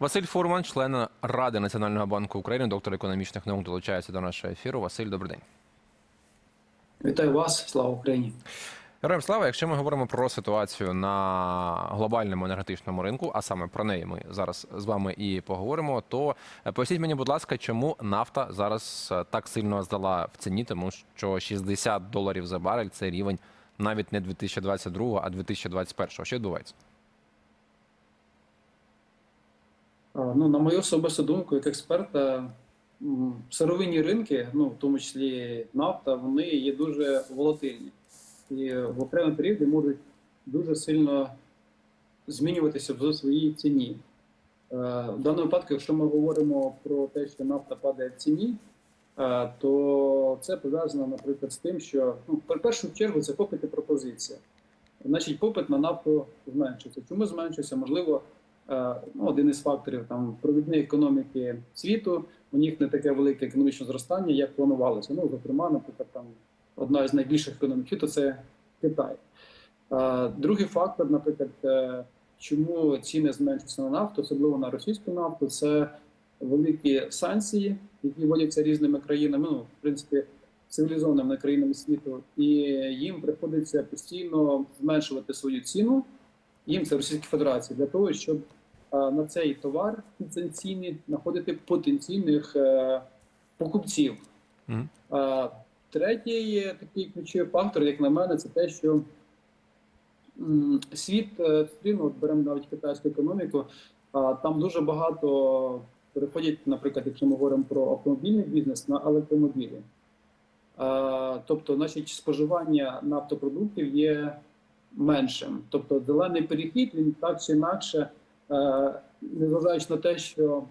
Василь Фурман, член Ради Національного банку України, доктор економічних наук, долучається до нашого ефіру. Василь, добрий день. Вітаю вас, слава Україні. Героям слава, якщо ми говоримо про ситуацію на глобальному енергетичному ринку, а саме про неї ми зараз з вами і поговоримо, то е, поясніть мені, будь ласка, чому нафта зараз е, так сильно здала в ціні, тому що 60 доларів за барель це рівень навіть не 2022, а 2021. Що відбувається? А, Ну, на мою особисту думку, як експерта, сировинні ринки, ну в тому числі нафта, вони є дуже волатильні і в окремі періоди можуть дуже сильно змінюватися в своїй ціні. Е, В даному випадку, якщо ми говоримо про те, що нафта падає в ціні, е, то це пов'язано, наприклад, з тим, що ну, в першу чергу це попит і пропозиція. Значить, попит на нафту зменшується. Чому зменшується? Можливо, ну, один із факторів там провідні економіки світу. У них не таке велике економічне зростання, як планувалося. Ну, зокрема, наприклад, там одна з найбільших економік світу це Китай. Е, Другий фактор, наприклад, е, чому ціни зменшуються на нафту, особливо на російську нафту, це великі санкції, які вводяться різними країнами. Ну, в принципі, цивілізованими країнами світу, і їм приходиться постійно зменшувати свою ціну. Їм це Російській Федерації для того, щоб е, на цей товар підсанкційний знаходити потенційних е, покупців. А третій такий ключовий фактор, як на мене, це те, що світ е, стрімно, от беремо навіть китайську економіку, там дуже багато переходять, наприклад, якщо ми говоримо про автомобільний бізнес на електромобілі. Тобто, значить, споживання нафтопродуктів є меншим. Тобто, зелений перехід він так чи інакше, е, незважаючи на те, що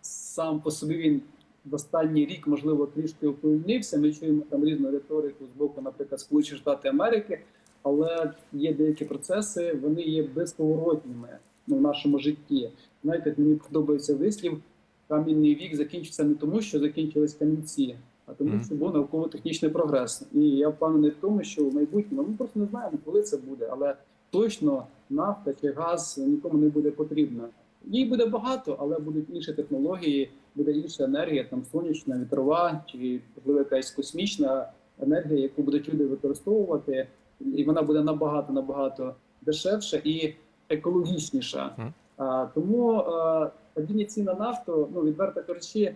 сам по собі він в останній рік, можливо, трішки уповільнився. Ми чуємо там різну риторику з боку, наприклад, Сполучені Штати Америки, але є деякі процеси, вони є безповоротніми ну, в нашому житті. Знаєте, мені подобається вислів. Кам'яний вік закінчиться не тому, що закінчились камінці, а тому, що був науково-технічний прогрес. І я впевнений в тому, що в майбутньому ми просто не знаємо, коли це буде, але точно нафта чи газ нікому не буде потрібна. Їй буде багато, але будуть інші технології, буде інша енергія, там сонячна, вітрова чи можливо якась космічна енергія, яку будуть люди використовувати, і вона буде набагато набагато дешевша і екологічніша. А, тому а, падіння цін на нафту, ну відверто кажучи,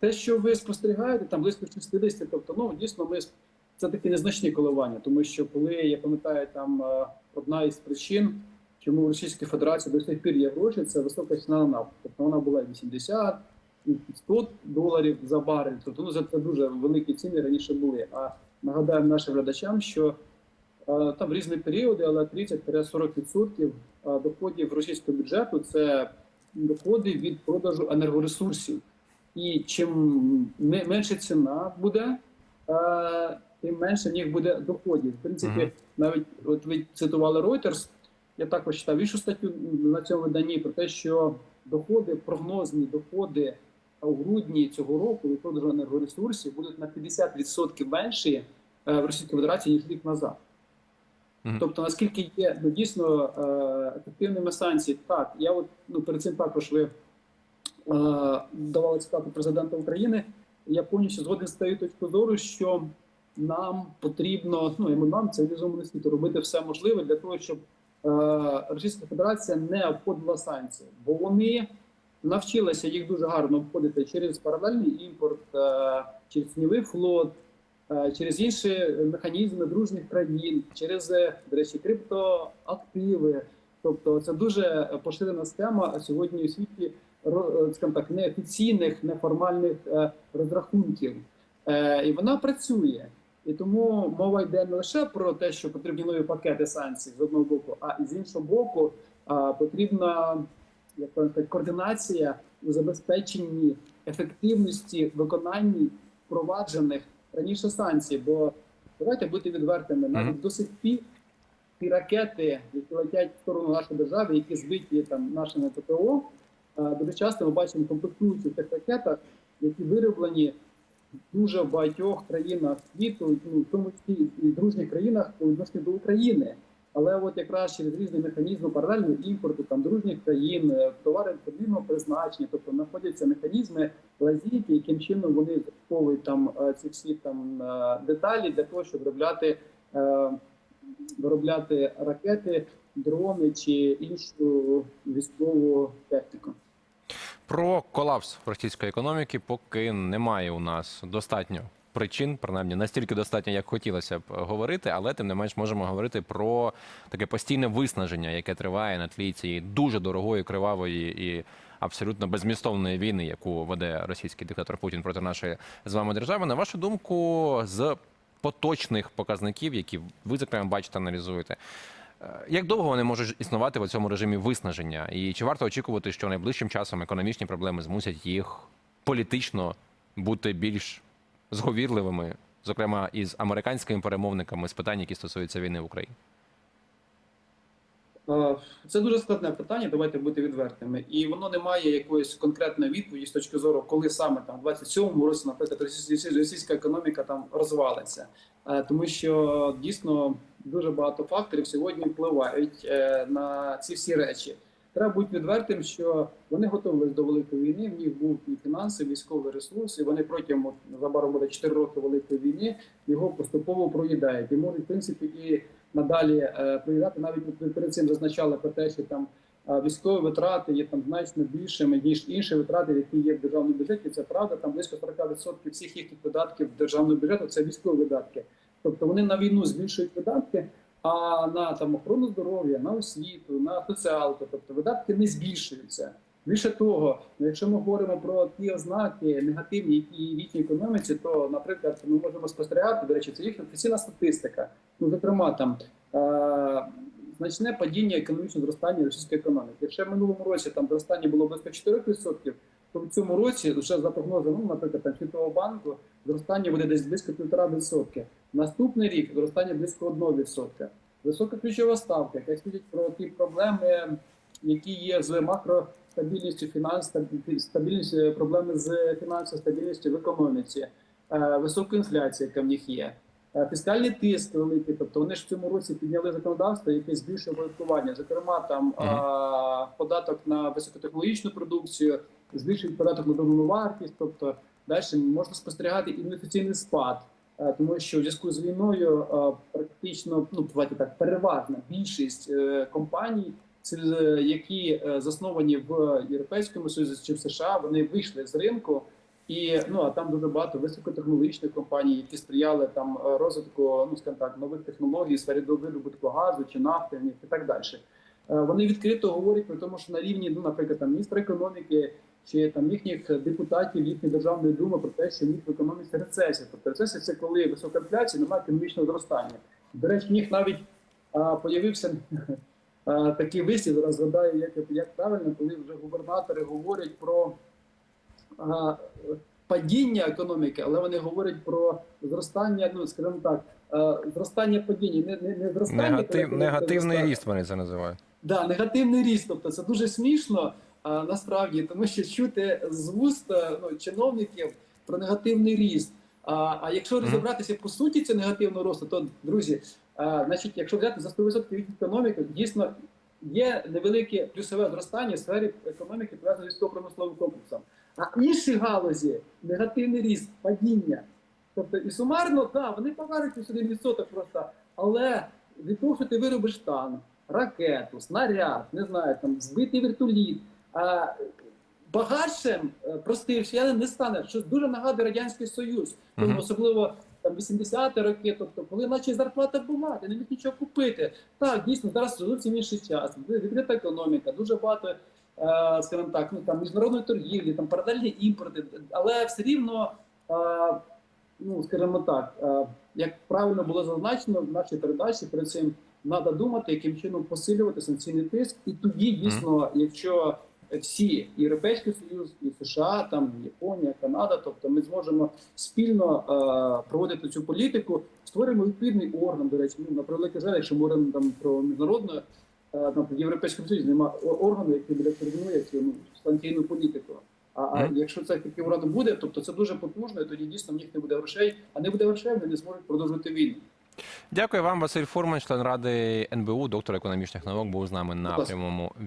те, що ви спостерігаєте, там близько 60, тобто, ну дійсно, ми це такі незначні коливання, тому що коли я пам'ятаю, там одна із причин, чому в Російській Федерації до сих пір є гроші, це висока ціна на нафту. Тобто вона була 80, і 100 доларів за барель. Тобто ну, це дуже великі ціни раніше були. А нагадаємо нашим глядачам, що е, там різні періоди, але 30-40% е, доходів російського бюджету це доходи від продажу енергоресурсів. І чим ме- менше ціна буде, е, тим менше в них буде доходів. В принципі, Мгм. навіть от ви цитували Reuters, я також читав іншу статтю на цьому виданні про те, що доходи, прогнозні доходи у грудні цього року від продажу енергоресурсів будуть на 50% менші е, в Російській Федерації ніж рік назад. Мгм. Тобто, наскільки є ну, дійсно е, ефективними санкції, так я от ну перед цим також ви е, давали цитату президента України. Я повністю згоден з тією точкою зору, що нам потрібно, ну і ми нам цивілізованому світу робити все можливе для того, щоб е, Російська Федерація не обходила санкції, бо вони навчилися їх дуже гарно обходити через паралельний імпорт, е, через тіньовий флот, е, через інші механізми дружніх країн, через е, до речі, криптоактиви. Тобто це дуже поширена схема сьогодні у світі е, скажімо так, неофіційних, неформальних е, розрахунків. І вона працює. І тому мова йде не лише про те, що потрібні нові пакети санкцій з одного боку, а і з іншого боку потрібна як сказати, координація у забезпеченні ефективності виконанні впроваджених раніше санкцій. Бо давайте бути відвертими, навіть до сих пір ті ракети, які летять в сторону нашої держави, які збиті там нашими ППО, дуже часто ми бачимо комплектуючі в тих ракетах, які вироблені дуже в багатьох країнах світу, ну в тому числі і дружніх країнах по відношенню до України. Але от якраз через різні механізми паралельного імпорту, там дружніх країн, е, товари подвійного призначення, тобто знаходяться механізми лазійки, яким чином вони закуповують там е, ці всі там е, деталі для того, щоб виробляти, виробляти ракети, дрони чи іншу військову техніку. Про колапс російської економіки поки немає у нас достатньо причин, принаймні настільки достатньо, як хотілося б говорити, але тим не менш можемо говорити про таке постійне виснаження, яке триває на тлі цієї дуже дорогої, кривавої і абсолютно безмістовної війни, яку веде російський диктатор Путін проти нашої з вами держави. На вашу думку, з поточних показників, які ви зокрема бачите, аналізуєте. Е, Як довго вони можуть існувати в цьому режимі виснаження? І чи варто очікувати, що найближчим часом економічні проблеми змусять їх політично бути більш зговірливими, зокрема із американськими перемовниками з питань, які стосуються війни в Україні? Е, Це дуже складне питання, давайте бути відвертими. І воно не має якоїсь конкретної відповіді з точки зору, коли саме там в 27-му році, наприклад, російська, економіка там розвалиться. Е, Тому що дійсно дуже багато факторів сьогодні впливають е, на ці всі речі. Треба бути відвертим, що вони готувалися до великої війни. В них був і фінанси, військовий ресурс, і вони протягом от, незабаром буде 4 роки великої війни його поступово проїдають. І можуть, в принципі, і надалі е, проїдати. Навіть перед цим зазначали про те, що там е, військові витрати є там значно більшими ніж інші витрати, які є в державному бюджеті. Це правда. Там близько 40% всіх їхніх видатків державного бюджету це військові видатки. Тобто вони на війну збільшують видатки. А на там охорону здоров'я, на освіту, на соціалку, тобто видатки не збільшуються. Більше того, якщо ми говоримо про ті ознаки негативні, які в їхній економіці, то, наприклад, ми можемо спостерігати, до речі, це їхня офіційна статистика. Ну, зокрема, там е- значне падіння економічного зростання російської економіки. Якщо в минулому році там зростання було близько 4%, то в цьому році, вже за прогнозами, ну, наприклад, там Світового банку, зростання буде десь близько 1,5%. Наступний рік зростання близько 1%. Висока ключова ставка, яка свідчить про ті проблеми, які є з макростабільністю фінанс, стабільність, е, проблеми з фінансовою стабільністю в економіці, е, висока інфляція, яка в них є. Е, Фіскальний тиск великий, тобто вони ж в цьому році підняли законодавство, яке збільшує оподаткування. Зокрема, там а, податок на високотехнологічну продукцію, збільшують податок на додану вартість. Тобто далі можна спостерігати інвестиційний спад, тому що в зв'язку з війною практично ну давайте так переважна більшість компаній, які е, засновані в Європейському Союзі чи в США, вони вийшли з ринку. І ну а там дуже багато високотехнологічних компаній, які сприяли там е, розвитку, ну скажімо так, нових технологій сфері видобутку газу чи нафти і так далі. Е, Вони відкрито говорять про тому, що на рівні, ну, наприклад, там міністра економіки чи там їхніх депутатів, їхньої державної думи про те, що в в економіці рецесія. Тобто рецесія це коли висока інфляція, немає економічного зростання. До речі, в них навіть а, появився такий вислів, зараз згадаю, як, як правильно, коли вже губернатори говорять про а, падіння економіки, але вони говорять про зростання, ну скажімо так, а, зростання падіння, не, не, не зростання. Негатив, негативний зростає. ріст вони це називають. Да, негативний ріст. Тобто це дуже смішно а, насправді, тому що чути з вуст е, ну, чиновників про негативний ріст. А, а якщо розібратися по суті цього негативного росту, то друзі, а, значить, якщо взяти за 100% від економіки, дійсно є невелике плюсове зростання в сфері економіки пов'язане з військово-промисловим комплексом. А інші галузі негативний ріст, падіння. Тобто і сумарно, так, вони покажуть плюс 1% просто, але від того, що ти виробиш танк, ракету, снаряд, не знаю, там збитий вертоліт. А багатшим е, простий росіянин не стане, що дуже нагадує Радянський Союз, тому Мгм. особливо там 80-ті роки, тобто, коли наче зарплата була, ти не міг нічого купити. Так, дійсно, зараз зовсім інший час, відкрита економіка, дуже багато, е, скажімо так, ну там міжнародної торгівлі, там паралельні імпорти, але все рівно. е, Ну, скажімо так, е, як правильно було зазначено в нашій передачі, перед цим треба думати, яким чином посилювати санкційний тиск, і тоді дійсно, якщо всі Європейський Союз і США, там Японія, Канада, тобто ми зможемо спільно е, проводити цю політику, створимо відповідний орган. До речі, ну на превеликий жаль, якщо ми говоримо там про міжнародну е, там в Європейському Союзі, немає органу, який буде координує цю ну, санкційну політику. А, а якщо це такий уряд буде, тобто це дуже потужно, і тоді дійсно в них не буде грошей, а не буде грошей, вони не зможуть продовжувати війну. Дякую вам, Василь Фурман, член ради НБУ, доктор економічних наук, був з нами на прямому